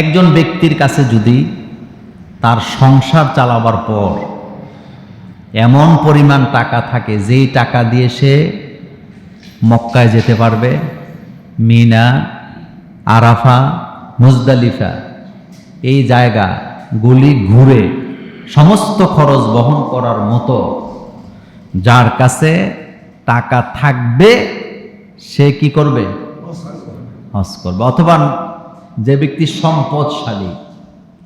একজন ব্যক্তির কাছে যদি তার সংসার চালাবার পর এমন পরিমাণ টাকা থাকে, যেই টাকা দিয়ে সে মক্কায় যেতে পারবে, মিনা, আরাফা, মুজদালিফা, এই জায়গা গুলি ঘুরে সমস্ত খরচ বহন করার মতো যার কাছে টাকা থাকবে, সে কি করবে? হজ করবে। অথবা যে ব্যক্তি সম্পদশালী,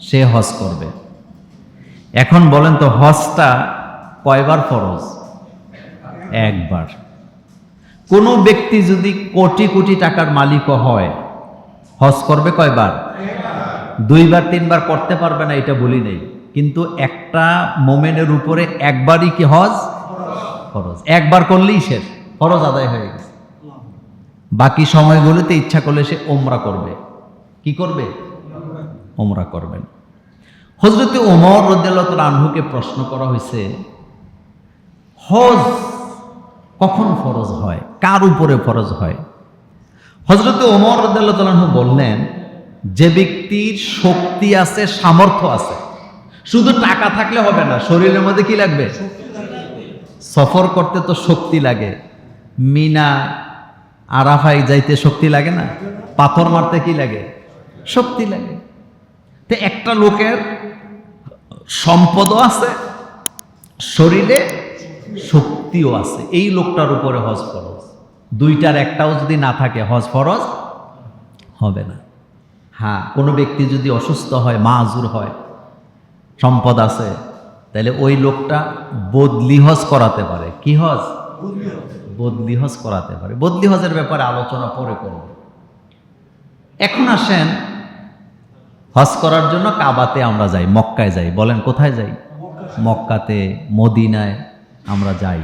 সে হজ করবে। এখন বলেন তো, হজটা কয়বার ফরজ? একবার। কোনো ব্যক্তি যদি কোটি কোটি টাকার মালিকও হয়, হজ করবে কয়বার? দুইবার, তিনবার করতে পারবে না, এটা বলি নেই। কিন্তু একটা মোমেনের উপরে একবারই কি হজ? ফরজ। একবার করলেই শেষ, ফরজ আদায় হয়ে গেছে। বাকি সময়গুলোতে ইচ্ছা করলে সে ওমরা করবে। কি করবে? ওমরা করবেন। হজরতে ওমর রদ্দাল্লাহ আনহুকে প্রশ্ন করা হয়েছে, হজ কখন ফরজ হয়? কার উপরে ফরজ হয়? হজরতে ওমর রদ্দাল্লাহ আনহু বললেন, যে ব্যক্তির শক্তি আছে, সামর্থ্য আছে, শুধু টাকা থাকলে হবে না, শরীরের মধ্যে কি লাগবে? সফর করতে তো শক্তি লাগে। মিনা আরাফাই যাইতে শক্তি লাগে না? পাথর মারতে কি লাগে? শক্তি লাগে। তো একটা লোকের সম্পদও আছে, শরীরে শক্তিও আছে। এই লোকটার উপরে হজ ফরজ। দুইটার একটাও যদি না থাকে, হজ ফরজ হবে না। হ্যাঁ কোনো ব্যক্তি যদি অসুস্থ হয় মা আজুর হয়, সম্পদ আছে, তাহলে ওই লোকটা বদলি হজ করাতে পারে। কি হজ? বদলি হজ করাতে পারে। বদলি হজের ব্যাপারে আলোচনা পরে করব। এখন আসেন হজ করার জন্য কাবাতে আমরা যাই, মক্কায় যাই। বলেন, কোথায় যাই? মক্কাতে, মদিনায় আমরা যাই।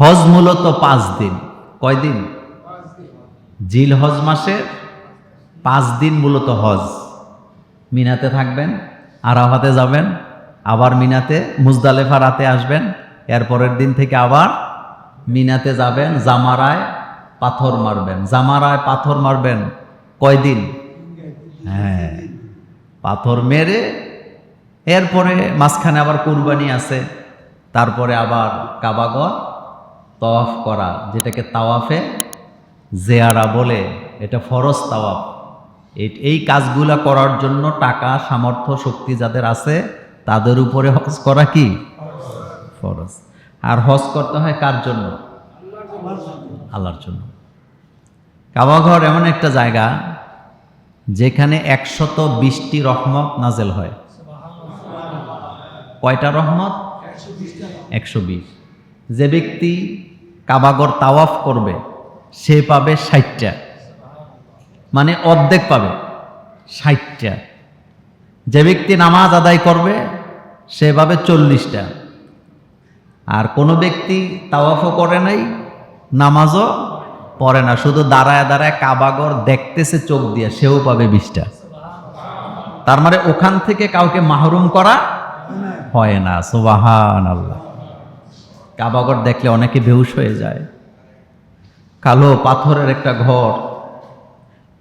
হজ মূলত পাঁচ দিন। কয়দিন জিল হজ মাসের পাঁচ দিন মূলত হজ। মিনাতে থাকবেন, আরাফাতে যাবেন, আবার মিনাতে মুজদালেফা রাতে আসবেন, এরপরের দিন থেকে আবার মিনাতে যাবেন, জামারায় পাথর মারবেন। জামারায় পাথর মারবেন কয়দিন হ্যাঁ পাথর মেরে এরপরে মাঝখানে আবার কুরবানি আছে তারপরে আবার কাবাগর তওয়াফ করা যেটাকে তাওয়াফে জেয়ারা বলে এটা ফরজ তাওয়াফ। এই- কাজগুলা করার জন্য টাকা সামর্থ্য শক্তি যাদের আছে তাদের উপরে হজ করা কি? ফরজ। আর হজ করতে হয় কার জন্য? আল্লাহর জন্য। কাবাঘর এমন একটা জায়গা যেখানে একশত বিশটি রহমত নাজেল হয়। কয়টা রহমত? একশো বিশ। যে ব্যক্তি কাবাগর তাওয়াফ করবে, সে পাবে ষাটটা। মানে অর্ধেক পাবে, ষাটটা। যে ব্যক্তি নামাজ আদায় করবে, সে পাবে চল্লিশটা। আর কোনো ব্যক্তি তাওয়াফও করে নাই, নামাজও পড়ে না, শুধু দাঁড়ায় দাঁড়ায় কাবাগর দেখতেছে, চোখ দিয়ে, সেও পাবে বিশটা। তার মানে ওখান থেকে কাউকে মাহরুম করা হয় না সুবাহান আল্লাহ কাবাগর দেখলে অনেকে বেহুশ হয়ে যায়। কালো পাথরের একটা ঘর,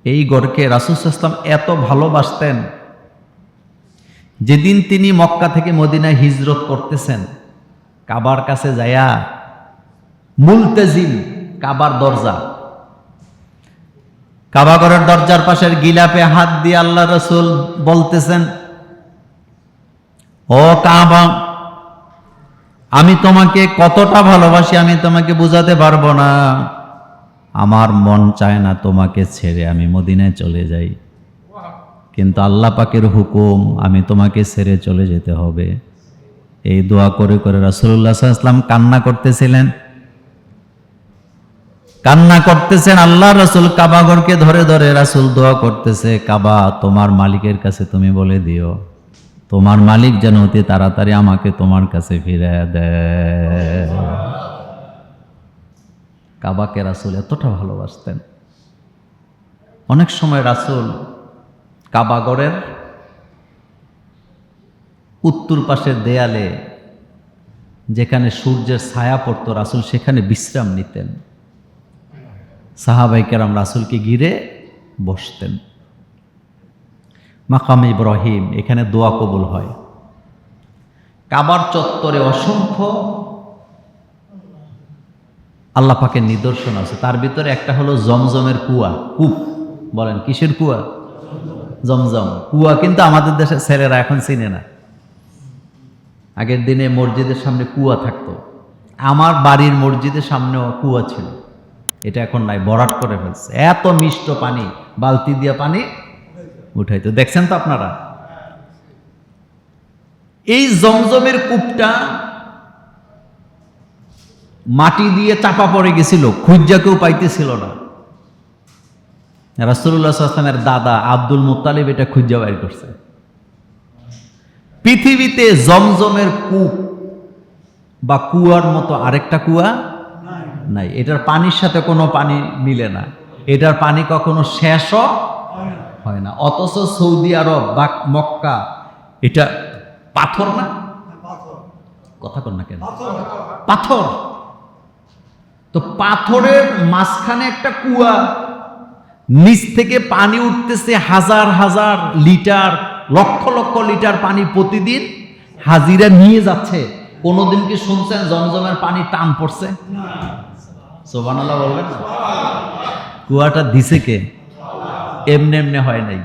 এই ঘরকে রাসুস ইসলাম এত ভালোবাসতেন, যেদিন তিনি মক্কা থেকে মদিনায় হিজরত করতেছেন, কাবার কাছে যায়া মুলতেজিম কাবার দরজা। কাবাগরের দরজার পাশের গিলাপে হাত দিয়ে আল্লাহ রসুল বলতেছেন, ও কাবা, আমি তোমাকে কতটা ভালোবাসি আমি তোমাকে বুঝাতে পারব না। আমার মন চায় না তোমাকে ছেড়ে আমি মদিনায় চলে যাই। কিন্তু আল্লাহ পাকের হুকুম, আমি তোমাকে ছেড়ে চলে যেতে হবে। এই দোয়া করে করে রাসুল্লাহ ইসলাম কান্না করতেছিলেন। কান্না করতেছেন আল্লাহ রাসুল কাবাগরকে ধরে ধরে, রাসুল দোয়া করতেছে, কাবা, তোমার মালিকের কাছে তুমি বলে দিও। তোমার মালিক যেন অতি তাড়াতাড়ি আমাকে তোমার কাছে ফিরে দেয় কাবাকে রাসুল এতটা ভালোবাসতেন। অনেক সময় রাসুল কাবাগরের উত্তর পাশের দেয়ালে যেখানে সূর্যের ছায়া পড়তো, রাসুল সেখানে বিশ্রাম নিতেন। সাহাবাই কেরাম রাসুলকে ঘিরে বসতেন। মাকাম ইব্রাহিম, এখানে দোয়া কবুল হয়। কাবার চত্বরে অসংখ্য আল্লাহ পাকের নিদর্শন আছে। তার ভিতরে একটা হলো জমজমের কুয়া। কূপ, বলেন, কিসের কুয়া? জমজম। কুয়া কিন্তু আমাদের দেশের ছেলেরা এখন চিনে না। আগের দিনে মসজিদের সামনে কুয়া থাকতো। আমার বাড়ির মসজিদের সামনেও কুয়া ছিল। এটা এখন নাই, বরাট করে ফেলছে। এত মিষ্ট পানি, বালতি দিয়া পানি উঠাইতো। দেখছেন তো আপনারা? এই জমজমের কূপটা মাটি দিয়ে চাপা পড়ে গেছিল, খুঁজা কেউ পাইতেছিল না। রাসুল্লাহ আসলামের দাদা আব্দুল মুতালিব এটা খুঁজা বাইর করছে। পৃথিবীতে জমজমের কূপ বা কুয়ার মতো আরেকটা কুয়া নাই। এটার পানির সাথে কোনো পানি মিলে না। এটার পানি কখনো শেষও হয় না। অথচ সৌদি আরব বা মক্কা, এটা পাথর না? কথা কর না কেন? পাথর। তো পাথরের মাঝখানে একটা কুয়া, নিচ থেকে পানি উঠতেছে হাজার হাজার লিটার, লক্ষ লক্ষ লিটার পানি প্রতিদিন হাজিরা নিয়ে যাচ্ছে। কোনোদিন কি শুনছেন জমজমের পানি টান পড়ছে? সোবানাল্লাহ বলবেন না? কুয়াটা দিছে কে? এমনি এমনি হয় নাই।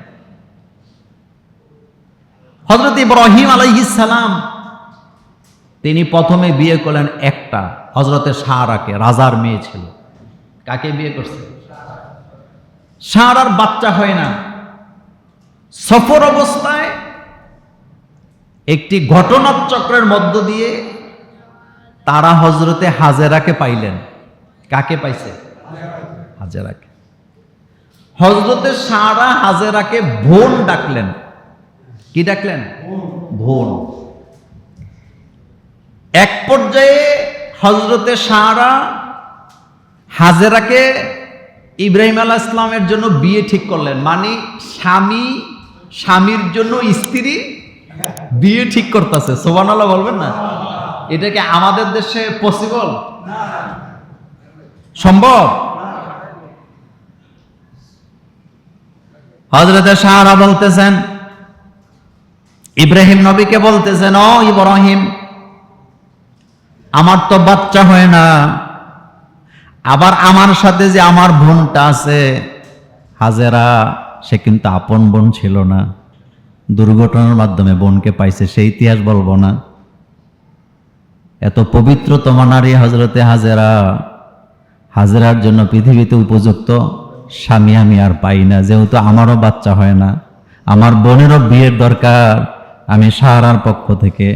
হজরত ইব্রাহিম সালাম, তিনি প্রথমে বিয়ে করলেন একটা হজরতে সাহারাকে রাজার মেয়ে ছিল। কাকে বিয়ে করছে? সাহারার বাচ্চা হয় না। সফর অবস্থায় একটি ঘটনার চক্রের মধ্য দিয়ে তারা হজরতে হাজেরাকে পাইলেন। কাকে পাইছে? হাজেরাকে। হজরতে সারা হাজেরাকে বোন ডাকলেন। কি ডাকলেন? বোন। এক পর্যায়ে হজরতে সারা হাজেরাকে ইব্রাহিম আলাহ ইসলামের জন্য বিয়ে ঠিক করলেন। মানে স্বামী, স্বামীর জন্য স্ত্রী বিয়ে ঠিক করতেছে। সোবান আল্লাহ বলবেন না? এটা কি আমাদের দেশে পসিবল সম্ভব? হজরতে সাহারা বলতেছেন, ইব্রাহিম নবীকে বলতেছেন, ও ইব্রাহিম, আমার তো বাচ্চা হয় না। আবার আমার সাথে যে আমার বোনটা আছে, হাজেরা, সে কিন্তু আপন বোন ছিল না। দুর্ঘটনার মাধ্যমে বোনকে পাইছে সেই ইতিহাস বলব না। এত পবিত্র তোমার নারী হজরতে হাজেরা হাজেরার জন্য পৃথিবীতে উপযুক্ত, স্বামী আমি আর পাই না, যেহেতু আমারও বাচ্চা হয় না। আমার বোনেরও বিয়ের দরকার, আমি সাহারার পক্ষ থেকে।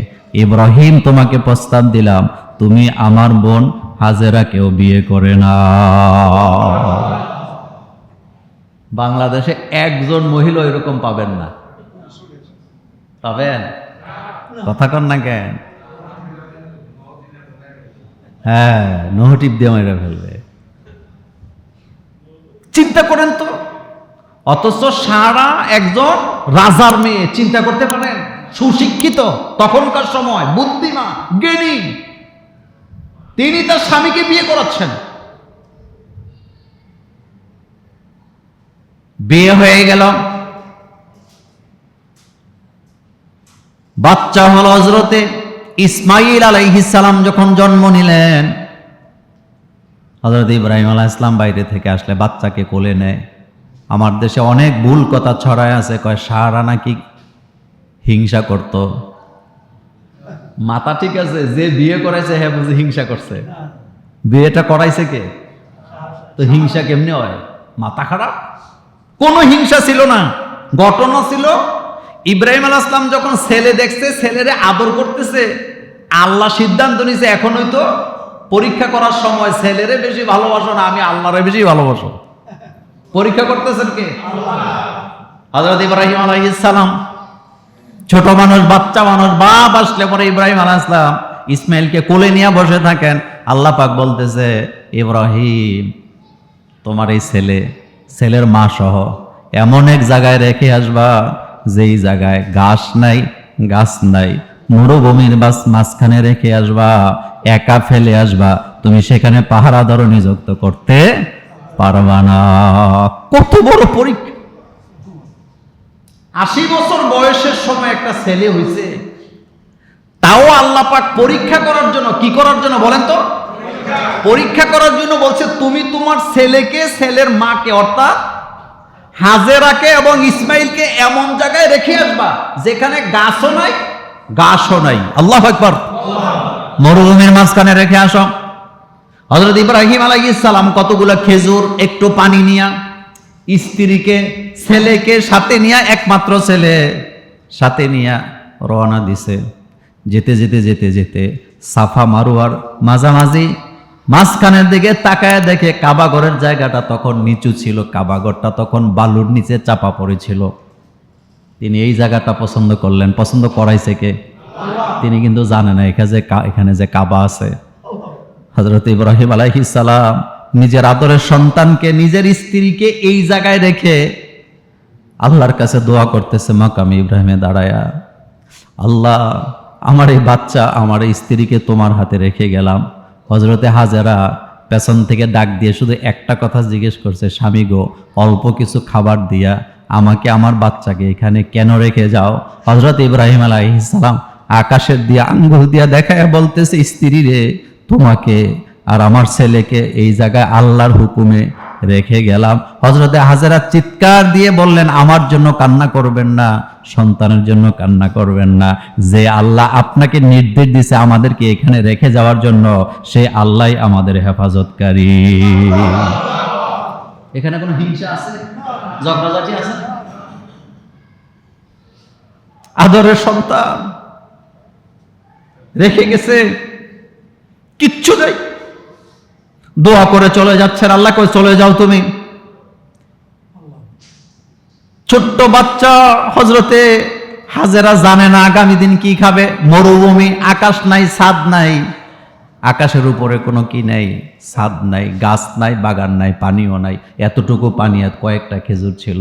ইব্রাহিম, তোমাকে প্রস্তাব দিলাম, তুমি আমার বোন হাজেরা কেউ বিয়ে করে না বাংলাদেশে একজন মহিলা এরকম পাবেন না। পাবেন? কথা কন না কেন? হ্যাঁ নহটিপ দিয়ে মেরে ফেলবে। চিন্তা করেন তো। অথচ সারা একজন রাজার মেয়ে চিন্তা করতে পারেন, সুশিক্ষিত, তখনকার সময় বুদ্ধিমান, জ্ঞানী। তিনি তার স্বামীকে বিয়ে করাচ্ছেন। বিয়ে হয়ে গেল। বাচ্চা হল হজরতে ইসমাইল আলাইহিসালাম যখন জন্ম নিলেন হজরত ইব্রাহিম আলাহ ইসলাম বাইরে থেকে আসলে বাচ্চাকে কোলে নেয়। আমার দেশে অনেক ভুল কথা ছড়ায় আছে, কয় সারা নাকি হিংসা করত। মাথা ঠিক আছে, যে বিয়ে করাইছে হ্যাঁ বুঝি হিংসা করছে। বিয়েটা করাইছে কে? তো হিংসা কেমনি হয়? মাথা খারাপ? কোনো হিংসা ছিল না, ঘটনা ছিল, ইব্রাহিম আল আসলাম যখন ছেলে দেখছে, ছেলেরে আদর করতেছে, আল্লাহ সিদ্ধান্ত নিছে এখন হয়তো পরীক্ষা করার সময় ছেলেরে বেশি ভালোবাসো না, আমি আল্লাহরে বেশি ভালোবাসো। পরীক্ষা করতেছেন কে? হজরত ইব্রাহিম আলাইসালাম ছোট মানুষ, বাচ্চা মানুষ, বাপ আসলে পরে ইব্রাহিম আলাইসলাম ইসমাইলকে কোলে নিয়ে বসে থাকেন। আল্লাহ পাক বলতেছে, ইব্রাহিম, তোমার এই ছেলে, ছেলের মা সহ এমন এক জায়গায় রেখে আসবা যেই জায়গায় ঘাস নাই, গাছ নাই মরুভূমির বাস মাঝখানে রেখে আসবা, একা ফেলে আসবা, তুমি সেখানে পাহারাদারও নিযুক্ত করতে পারবা না। কত বড় পরীক্ষা! আশি বছর বয়সের সময় একটা ছেলে হয়েছে তাও আল্লাহ পাক পরীক্ষা করার জন্য, কি করার জন্য বলেন তো? পরীক্ষা করার জন্য বলছে, তুমি তোমার ছেলেকে, ছেলের মাকে, অর্থাৎ হাজেরাকে এবং ইসমাইলকে এমন জায়গায় রেখে আসবা, যেখানে গাছও নাই গাছও নাই। আল্লাহ একবার মরুভূমির মাঝখানে রেখে আসো। হজরত ইব্রাহিম সালাম কতগুলো খেজুর, একটু পানি নিয়া, স্ত্রীকে, ছেলেকে সাথে নিয়া, একমাত্র ছেলে সাথে নিয়া রওনা দিছে। যেতে যেতে যেতে যেতে সাফা মারুয়ার মাঝামাঝি মাঝখানের দিকে তাকায় দেখে কাবাগরের জায়গাটা তখন নিচু ছিল কাবাগরটা তখন বালুর নিচে চাপা পড়েছিল। তিনি এই জায়গাটা পছন্দ করলেন। পছন্দ করাইছে কে? তিনি কিন্তু জানে না, এখানে যে এখানে যে কাবা আছে। হজরত ইব্রাহিম সালাম নিজের আদরের সন্তানকে, নিজের স্ত্রীকে এই জায়গায় রেখে আল্লাহর কাছে দোয়া করতেছে মাকামি ইব্রাহিমে, দাঁড়ায়া। আল্লাহ, আমার এই বাচ্চা, আমার এই স্ত্রীকে তোমার হাতে রেখে গেলাম। হজরতে হাজারা পেছন থেকে ডাক দিয়ে শুধু একটা কথা জিজ্ঞেস করছে, স্বামী গো, অল্প কিছু খাবার দিয়া আমাকে আমার বাচ্চাকে এখানে কেন রেখে যাও? হজরত ইব্রাহিম আলাইহিসালাম আকাশের দিয়ে আঙ্গুল দিয়া দেখায় বলতেছে, স্ত্রী রে, তোমাকে আর আমার ছেলেকে এই জায়গায় আল্লাহর হুকুমে রেখে গেলাম। হজরতে হাজারা চিৎকার দিয়ে বললেন, আমার জন্য কান্না করবেন না, সন্তানের জন্য কান্না করবেন না। যে আল্লাহ আপনাকে নির্দেশ দিছে আমাদেরকে এখানে রেখে যাওয়ার জন্য, সে আল্লাহ আমাদের হেফাজতকারী। এখানে কোনো হিংসা আছে? আদরের সন্তান রেখে গেছে, কিচ্ছু নেই। দোয়া করে চলে যাচ্ছেন, আল্লাহ করে চলে যাও তুমি। ছোট্ট বাচ্চা হজরতে হাজেরা জানে না আগামী দিন কি খাবে। মরুভূমি, আকাশ নাই, ছাদ নাই। আকাশের উপরে কোনো কি নাই, ছাদ নাই, গাছ নাই, বাগান নাই, পানিও নাই। এতটুকু পানি আর কয়েকটা খেজুর ছিল।